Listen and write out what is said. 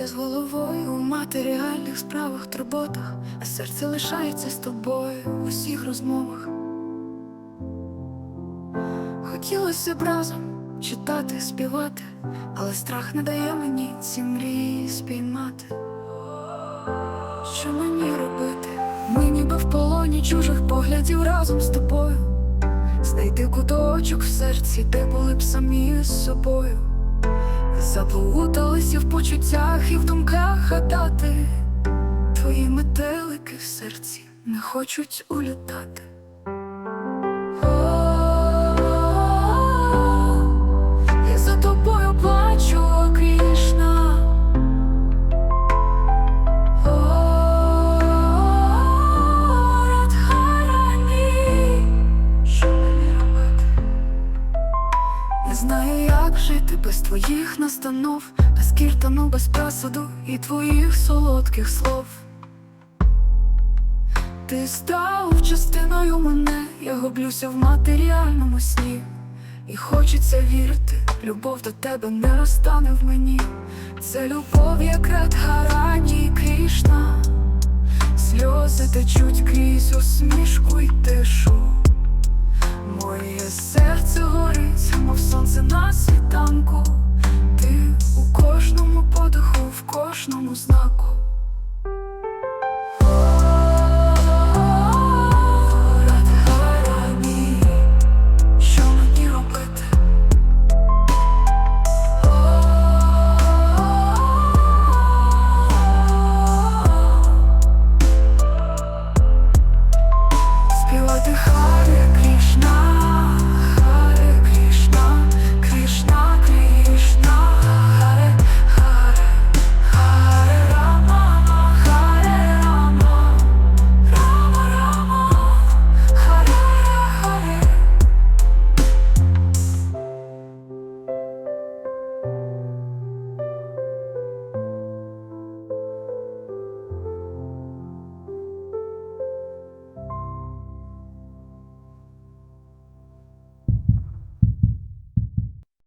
Я з головою у матеріальних справах, турботах, а серце лишається з тобою в усіх розмовах. Хотілося б разом читати, співати, але страх не дає мені ці мрії спіймати. Що мені робити? Ми ніби в полоні чужих поглядів разом з тобою. Знайти куточок в серці, де були б самі з собою. Заплуталися в почуттях і гадати. Твої метелики в серці не хочуть улітати. Знаю, як жити без твоїх настанов, без кіртану, без присуду і твоїх солодких слов. Ти став частиною мене, я гублюся в матеріальному сні. І хочеться вірити, любов до тебе не розтане в мені. Це любов, як Радхарані Крішна. Сльози течуть крізь усмішку й тишу. кожному знаку.